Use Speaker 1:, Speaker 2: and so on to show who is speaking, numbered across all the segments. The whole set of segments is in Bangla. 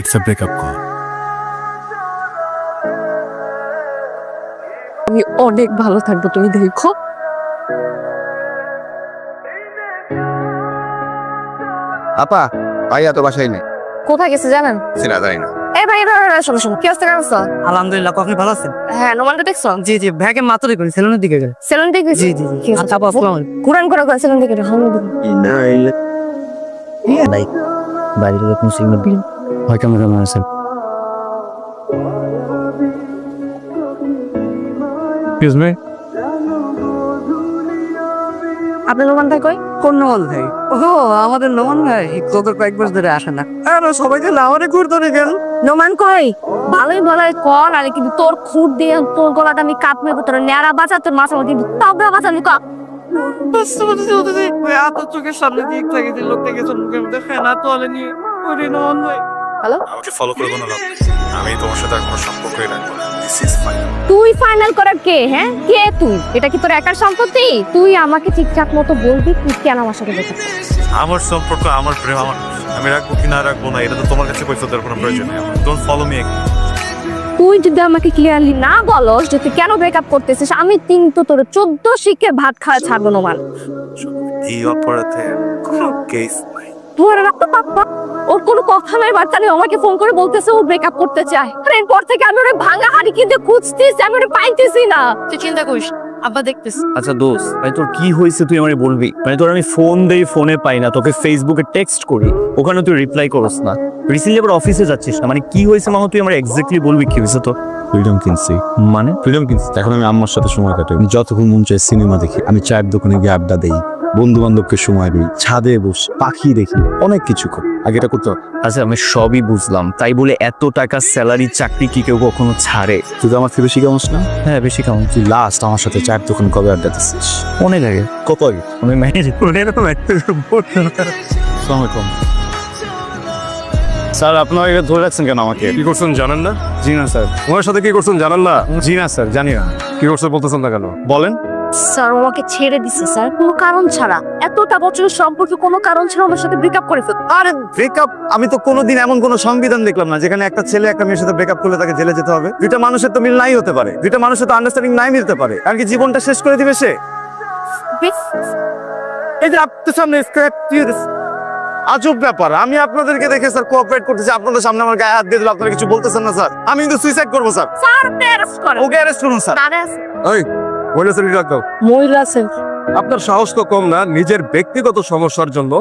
Speaker 1: ইটস আ ব্রেকআপ কল
Speaker 2: আমি অনেক ভালো থাকব তুমি দেখো।
Speaker 3: আপা ভাইয়া তো বাসায় নেই।
Speaker 2: কোথায় গেছে জানেন?
Speaker 3: চিনা যায় না।
Speaker 2: এই ভাই শোনো শোনো কি অবস্থা কেমন
Speaker 4: আলহামদুলিল্লাহ আপনি ভালো আছেন?
Speaker 2: হ্যাঁ নোমানটা দেখছ?
Speaker 4: জি জি ব্যাগে মাত্রই করি সেলুনের দিকে গেলে।
Speaker 2: সেলুন থেকে
Speaker 4: জি জি জি। আচ্ছা আপু আসসালামু আলাইকুম।
Speaker 2: কুরান করা করে সেলুন
Speaker 4: ভাই বাড়ির লোক দিন হয় কেমন কেমন আছেন
Speaker 2: আপনার নোমান ভাই কই?
Speaker 4: কোন নোমান ভাই? ও আমাদের নোমান ভাই। গত কয়েক বছর ধরে আসে না। আর সবাই যে লাউরে ঘুর ধরে গেল।
Speaker 2: নোমান কই? ভালোই ভালোই কর আরে কিন্তু তোর খুঁট দিয়ে তোর গলাটা আমি কাপ মেরে তোর ন্যাড়া বাঁচা তোর মাথা কিন্তু তবলা বাঁচানি কা
Speaker 4: এত চোখের সামনে দিয়ে থাকে যে লোক থেকে মুখের মধ্যে ফেনা তোলে নিয়ে ওরে নোমান ভাই।
Speaker 1: আমাকে ফলো নেই। আমি তোমার সাথে আর কোনো সম্পর্কই রাখব না।
Speaker 2: তুই ফাইনাল করার কে হ্যাঁ? কে তুই? এটা কি তোর একার সম্পত্তি? তুই আমাকে ঠিকঠাক মতো বলবি তুই কেন আমার সাথে দেখা
Speaker 1: আমার সম্পর্ক আমার প্রেম আমার আমি রাখব কি না রাখব না এটা তো তোমার কাছে পয়সা দেওয়ার কোনো প্রয়োজন নেই ডোন্ট ফলো মি
Speaker 2: তুই যদি আমাকে ক্লিয়ারলি না বলস যে তুই কেন ব্রেকআপ করতেছিস আমি কিন্তু তোর চোদ্দ শিখে ভাত খাওয়া ছাড়বো নোমান
Speaker 1: এই অপরাধে কেস নাই
Speaker 2: তোর তো পাপ্পা ওর কোনো কথা নাই বার্তা নেই। আমাকে ফোন করে বলতেছে ও ব্রেকআপ করতে চায়। আর এরপর থেকে আমি ওরে ভাঙা হাড়ি কিনতে খুঁজতেছি আমি ওরে পাইতেছি না। তুই চিন্তা করিস আব্বা দেখতেছি।
Speaker 5: আচ্ছা দোস্ত মানে তোর কি হয়েছে তুই আমারে বলবি? মানে তোর আমি ফোন দেই ফোনে পাই না তোকে ফেসবুকে টেক্সট করি ওখানে তুই রিপ্লাই করস না। রিসেন্টলি আবার অফিসে যাচ্ছিস না মানে কি হয়েছে মামা তুই আমার এক্স্যাক্টলি বলবি কি হয়েছে তো
Speaker 6: ফ্রিডম কিনছি।
Speaker 5: মানে?
Speaker 6: ফ্রিডম কিনছি। এখন আমি আম্মার সাথে সময় কাটাই। আমি যতক্ষণ মন চাই সিনেমা দেখি আমি চায়ের দোকানে গিয়ে আড্ডা দেই। বন্ধু বান্ধবকে সময় দিই ছাদে বসে পাখি দেখি অনেক কিছু করি। আগে এটা করতে হবে।
Speaker 5: আচ্ছা আমি সবই বুঝলাম। তাই বলে এত টাকা স্যালারি চাকরি কি কেউ কখনো ছাড়ে?
Speaker 6: তুই তো আমার থেকে বেশি কেমন না?
Speaker 5: হ্যাঁ বেশি কেমন
Speaker 6: তুই লাস্ট আমার সাথে চায়ের দোকান কবে আড্ডা দিচ্ছিস?
Speaker 5: অনেক আগে
Speaker 6: কত আগে?
Speaker 5: আমি ম্যানেজ
Speaker 6: স্যার আপনারা এটা ধরে রাখছেন কেন আমাকে?
Speaker 7: কি করছেন জানেন না?
Speaker 6: জি না স্যার।
Speaker 7: ওনার সাথে কি করছেন জানেন না?
Speaker 6: জি না স্যার জানি না।
Speaker 7: কি করছেন বলতেছেন না কেন?
Speaker 6: বলেন।
Speaker 2: স্যার ও আমাকে ছেড়ে দিছে স্যার। কোনো কারণ ছাড়া। এতটা বছরের সম্পর্কে কোনো কারণ ছাড়া আমার সাথে ব্রেকআপ করে ফেল
Speaker 6: আরে ব্রেকআপ আমি তো কোনোদিন এমন কোনো সংবিধান দেখলাম না যেখানে একটা ছেলে একটা মেয়ের সাথে ব্রেকআপ করলে তাকে জেলে যেতে হবে। দুইটা মানুষের তো মিল নাই হতে পারে। দুইটা মানুষের তো আন্ডারস্ট্যান্ডিং নাই মিলতে পারে। কারণ কি জীবনটা শেষ করে দিবে সে? এই যে আপনার সামনে। আজব ব্যাপার। আমি আপনাদেরকে দেখে স্যার কোঅপারেট করতেছি। আপনাদের সামনে আমার গায়ে হাত দিয়ে দিল। আপনারা কিছু বলতেছেন না স্যার। আমি কিন্তু সুইসাইড করব স্যার।
Speaker 2: স্যার অ্যারেস্ট করে
Speaker 6: ওকে অ্যারেস্ট করুন স্যার।
Speaker 7: ওই মহিলা শ্রেণি
Speaker 2: মহিলা
Speaker 7: আপনার সাহস তো কম না নিজের ব্যক্তিগত সমস্যার জন্য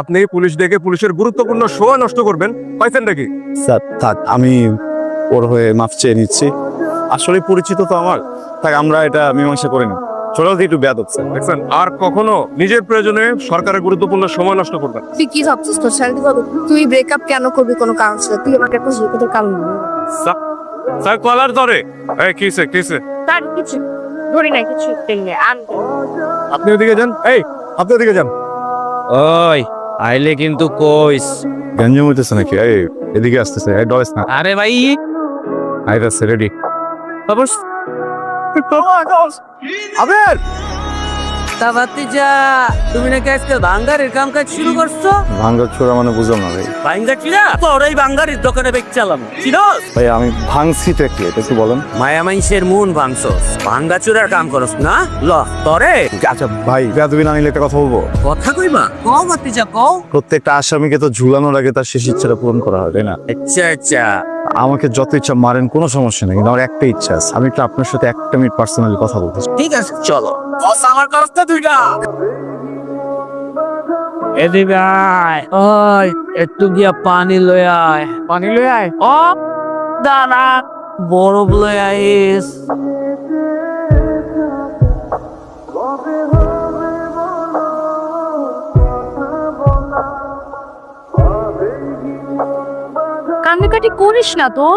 Speaker 7: আপনি পুলিশ ডেকে পুলিশের গুরুত্বপূর্ণ সময় নষ্ট করবেন। পাইছেন নাকি?
Speaker 6: স্যার থাক আমি ওর হয়ে মাফ চেয়ে নিচ্ছি। আসলে পরিচিত তো আমার তাই আমরা এটা মীমাংসা করে নিই ছোট একটু ব্যাদ হচ্ছে
Speaker 7: দেখছেন আর কখনো নিজের প্রয়োজনে সরকারের গুরুত্বপূর্ণ সময় নষ্ট করবেন
Speaker 2: তুই কি ভাবছিস তোর শান্তি তুই ব্রেকআপ কেন করবি কোনো কারণ ছিল তুই আমাকে একটা জিজ্ঞেস কারণ
Speaker 7: স্যার কলার ধরে। এই কিসে কিসে
Speaker 2: তার কিছু ধরি না কিছু তেলে আন
Speaker 7: আপনি ওদিকে যান। এই আপনি ওদিকে যান।
Speaker 5: ওই আইলে কিন্তু কইস।
Speaker 6: গঞ্জাম হইতেছে নাকি? এই এদিকে আসতেছে। এই ডয়েস না।
Speaker 5: আরে ভাই।
Speaker 6: আইতাছে রেডি
Speaker 5: অবশ্য
Speaker 7: আবের
Speaker 4: তাবাতি যা তুমি নাকি আজকে বাঙ্গারের কাম কাজ শুরু করছ?
Speaker 6: ভাঙ্গা ছোড়া মানে বুঝলাম না ভাই।
Speaker 4: তোর এই বাঙ্গারির দোকানে চিনস
Speaker 6: ভাই আমি ভাঙছি তো কি এটা একটু বলেন।
Speaker 4: মায়া মাইসের মন ভাঙছস। ভাঙ্গা চুরার কাম করস না? ল তরে।
Speaker 6: আচ্ছা ভাই বেদবি না নিলে একটা কথা বলব?
Speaker 4: কথা কইবা কও যা কও।
Speaker 6: প্রত্যেকটা আসামিকে তো ঝুলানোর আগে তার শেষ ইচ্ছাটা পূরণ করা হয় তাই না?
Speaker 4: আচ্ছা আচ্ছা।
Speaker 6: আমাকে যত ইচ্ছা মারেন কোনো সমস্যা নেই কিন্তু আমার একটা ইচ্ছা আছে। আমি একটু আপনার সাথে একটা মিনিট পার্সোনালি কথা বলতে
Speaker 4: ঠিক আছে চলো। বস আমার তো দুইটা। এদি ভাই ওই একটু গিয়া পানি লই আয়। পানি লই আয়? ও দাঁড়া বরফ লই আইস।
Speaker 2: কান্নাকাটি করিস না তো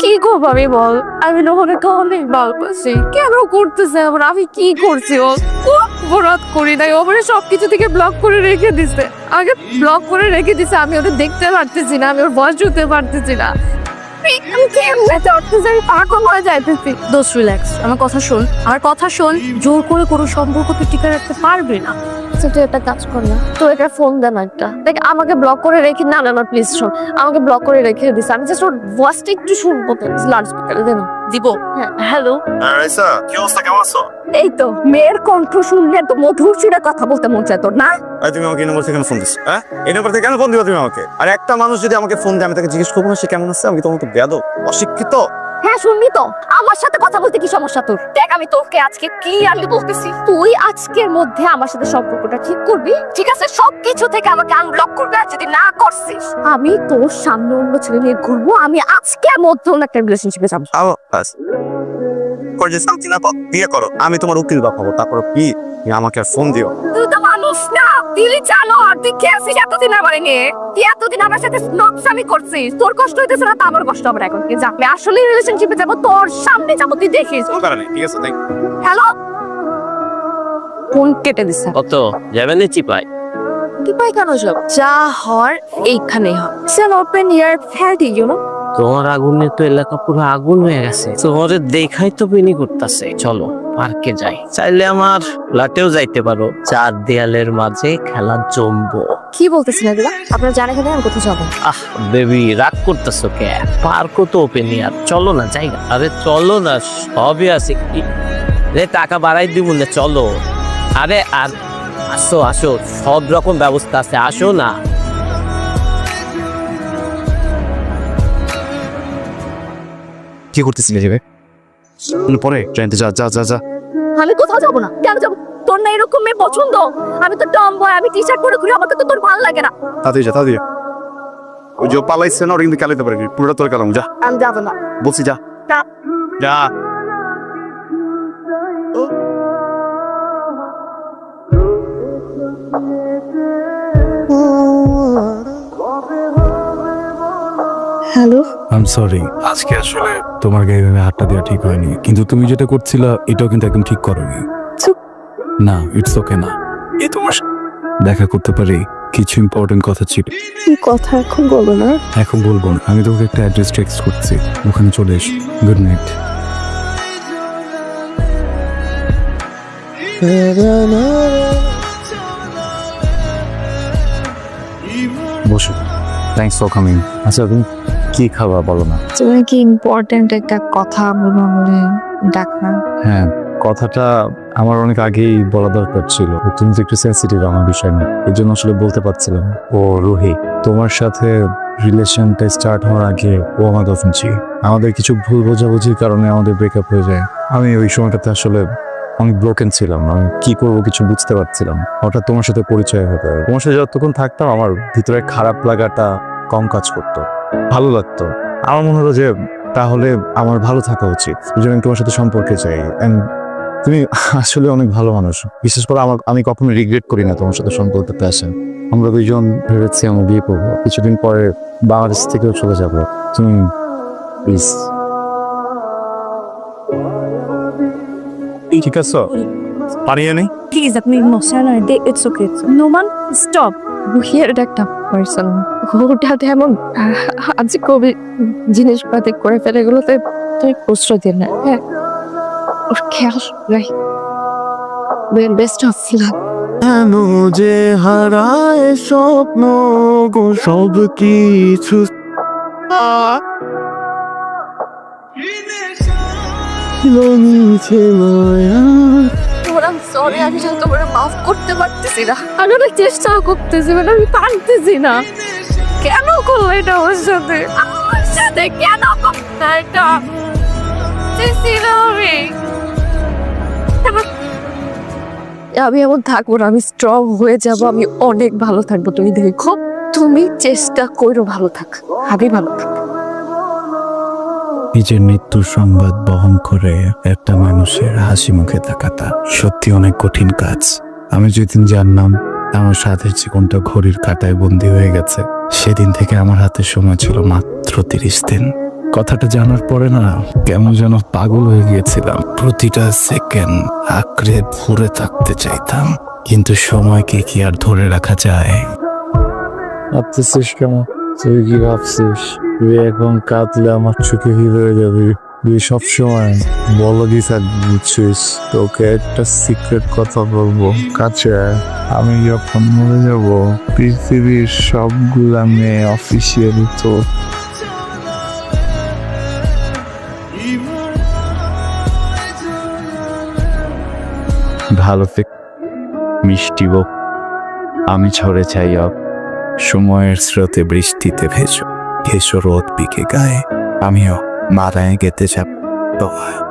Speaker 2: কি করব আমি বল? আমি নহনকে অনেক ভালোবাসি কেন করতেছে আমি কি করছি ও কোন অপরাধ করি নাই ওভারে সব সবকিছু থেকে ব্লক করে রেখে দিছে। আগে ব্লক করে রেখে দিছে আমি ওদের দেখতে পারতেছি না আমি ওর বয়স জুতে পারতেছি না। দোষ রিল্যাক্স আমার কথা শোন। আর কথা শোন জোর করে কোনো সম্পর্ক তুই টিকে রাখতে পারবে না। আচ্ছা তুই একটা কাজ কর না। তুই একটা ফোন দে না একটা। দেখ আমাকে ব্লক করে রেখে না না না প্লিজ শোন। আমাকে ব্লক করে রেখে দিস। আমি জাস্ট ওর ভয়েসটা একটু শুনব তো লাউড স্পিকারে দে না। দিব। হ্যাঁ হ্যালো
Speaker 1: রাইসা কি অবস্থা? কেমন আছো?
Speaker 2: এই তো মেয়ের কণ্ঠ শুনলে তো মধুর সুরে কথা বলতে মন চায় তোর না?
Speaker 6: আর তুমি আমাকে এই নম্বর থেকে কেন ফোন হ্যাঁ? এই নম্বর থেকে কেন ফোন দিবা তুমি আমাকে? আর একটা মানুষ যদি আমাকে ফোন দেয় আমি তাকে জিজ্ঞেস করব না সে কেমন আছে? আমি তোমাকে বেদ অশিক্ষিত?
Speaker 2: হ্যাঁ শুনবি তো? আমার সাথে কথা বলতে কি সমস্যা তোর? দেখ আমি তোকে আজকে ক্লিয়ারলি বলতেছি। তুই আজকের মধ্যে আমার সাথে সম্পর্কটা ঠিক করবি? ঠিক আছে? সবকিছু থেকে আমাকে আনব্লক করবি আর যদি না করছিস আমি তোর সামনে অন্য ছেলে নিয়ে ঘুরবো। আমি আজকের মধ্যে অন্য একটা রিলেশনশিপে যাব।
Speaker 6: আও বাস। করে যে শান্তি না বিয়ে করো। আমি তোমার উকিল বাপ হব তারপর কি? আমাকে ফোন দিও।
Speaker 2: তুই তো মানুষ না। দিলি চালো আর তুই কে আছিস? এতদিন আমার নিয়ে তুই এতদিন আমার সাথে নকশামি করছিস? তোর কষ্ট হইতেছে না তো আমার কষ্ট হবে এখন। কি যা আমি আসলে রিলেশনশিপে যাব তোর সামনে যাব তুই দেখিস।
Speaker 6: ঠিক আছে থ্যাংক
Speaker 2: হ্যালো ফোন কেটে দিছে।
Speaker 4: কত? যাবেন চিপাই?
Speaker 2: কি পাই কেন সব? যা হর এইখানেই হয়। সেন ওপেন ইয়ার ফ্যাটি ইউ নো
Speaker 4: তোমার আগুনে তো এলাকা পুরো আগুন হয়ে গেছে। তোমাদের দেখাই তো বিনি করতেছে। চলো পার্কে যাই। চাইলে আমার ফ্ল্যাটেও যাইতে পারো। চার দেয়ালের মাঝে খেলা জমবো।
Speaker 2: কি বলতেছেন এগুলা? আপনারা জানে কেন আমি কোথাও যাব।
Speaker 4: আহ বেবি রাগ করতেছো কে? পার্কও তো ওপেন ইয়ার চলো না জায়গা আরে চলো না সবই আছে। কি? রে টাকা বাড়াই দিব না চলো। আরে আর আসো আসো। সব রকম ব্যবস্থা আছে আসো না।
Speaker 3: কি করতেছিলি যাবে পরে ট্রেনতে যা যা যা যা।
Speaker 2: আমি কোথাও যাব না। কেন যাব? তোর না এরকম মেয়ে পছন্দ। আমি তো টম বয় আমি টি শার্ট পরে ঘুরি আমাকে তো তোর ভালো লাগে না।
Speaker 6: তাড়াতাড়ি যা তাড়াতাড়ি যা। ওই যে পালাইছে না ওরা কিন্তু কালাইতে পারে পুরোটা তোর কালাম যা।
Speaker 2: আমি যাব না।
Speaker 6: বলছি যা।
Speaker 2: যা।
Speaker 6: যা।
Speaker 2: হ্যালো?
Speaker 8: আই এম সরি আজকে আসলে তোমার গায়ে এভাবে হাতটা দেওয়া ঠিক হয়নি। কিন্তু তুমি যেটা করছিলা এটাও কিন্তু একদম ঠিক করোনি।
Speaker 2: চুপ।
Speaker 8: না ইটস ওকে না। এই তোমার দেখা করতে পারি কিছু ইম্পর্টেন্ট কথা ছিল।
Speaker 2: কি কথা এখন বলো না?
Speaker 8: এখন বলব না। আমি তোকে একটা অ্যাড্রেস টেক্সট করছি। ওখানে চলে এস। গুড নাইট বসো। থ্যাংকস ফর কামিং আচ্ছা তুমি কি খাবার বলো না?
Speaker 2: তুমি কি ইম্পর্টেন্ট একটা কথা বলো বলে ডাকনা?
Speaker 8: হ্যাঁ কথাটা আমার অনেক আগেই বলা দরকার ছিল। তুমি তো একটু সেন্সিটিভ আমার বিষয় নিয়ে। এই জন্য আসলে বলতে পারছিলাম ও রুহি তোমার সাথে রিলেশনটা স্টার্ট হওয়ার আগে ও আমার গার্লফ্রেন্ড ছিল। আমাদের কিছু ভুল বোঝাবুঝির কারণে আমাদের ব্রেকআপ হয়ে যায়। আমি ওই সময়টাতে আসলে অনেক ব্রোকেন ছিলাম। আমি কি করব কিছু বুঝতে পারছিলাম হঠাৎ তোমার সাথে পরিচয় হতে তোমার সাথে যতক্ষণ থাকতাম আমার ভিতরে খারাপ লাগাটা কম কাজ করতো। ভালো লাগতো। আমার মনে হলো যে, তাহলে আমার ভালো থাকা উচিত। জন্য তোমার সাথে সম্পর্কে চাই। And তুমি আসলে অনেক ভালো মানুষ। বিশেষ করে আমার, আমি কখনো রিগ্রেট করি না তোমার সাথে সম্পর্কতে আসেন আমরা দুইজন ভেবেছি আমরা বিয়ে করব। কিছুদিন পরে বাংলাদেশ থেকেও চলে যাব। তুমি প্লিজ ঠিক আছে? পানি নেই?
Speaker 2: প্লিজ আপনি মশা না দে it's okay Noman stop here একটা পার্সন ওটা তেমন আজ কবি জিনিসপাতি করে ফেলে এগুলোতে তুই প্রশ্রয় দিন না হ্যাঁ? ওর খেয়াল রাখ। বেস্ট অফ লাক
Speaker 6: কেন যে হারায় স্বপ্ন গো সব কিছু মিছে মায়া।
Speaker 2: সরি আমি তোমার মাফ করতে পারতেছি না। আমি অনেক চেষ্টা করতেছি মানে আমি পারতেছি না। কেন করল এটা ওর সাথে? আমার সাথে কেন করল এটা? আমি। আমি এমন থাকব না আমি স্ট্রং হয়ে যাব আমি অনেক ভালো থাকব। তুমি দেখো তুমি চেষ্টা করো ভালো থাক। আমি ভালো থাক
Speaker 8: নিজের মৃত্যুর সংবাদ বহন করে একটা মানুষের হাসি মুখে তাকাতা সত্যি অনেক কঠিন কাজ। আমি যেদিন জানলাম আমার সাথের জীবনটা ঘড়ির কাটায় বন্দি হয়ে গেছে, সেদিন থেকে আমার হাতে সময় ছিল মাত্র তিরিশ দিন। কথাটা জানার পরে না, কেমন যেন পাগল হয়ে গিয়েছিলাম। প্রতিটা সেকেন্ড আঁকড়ে ভরে থাকতে চাইতাম, কিন্তু সময়কে কি আর ধরে রাখা যায়? ভাবতেছিস কেন তুই কি ভাবছিস? তুই এখন কাঁদলে আমার চোখে হির হয়ে যাবি। তুই সবসময় বলো দি থাকবি বুঝছিস? তোকে একটা সিক্রেট কথা বলব। কাছে আমি যখন মরে যাব, পৃথিবীর সবগুলা মেয়ে অফিসিয়ালি তো ভালো থেক, মিষ্টি বক আমি ছড়ে চাই সময়ের স্রোতে বৃষ্টিতে ভেসো ঘেসো রোদ পিকে গায়ে। আমিও মারায় গেতে যাব তোমায়।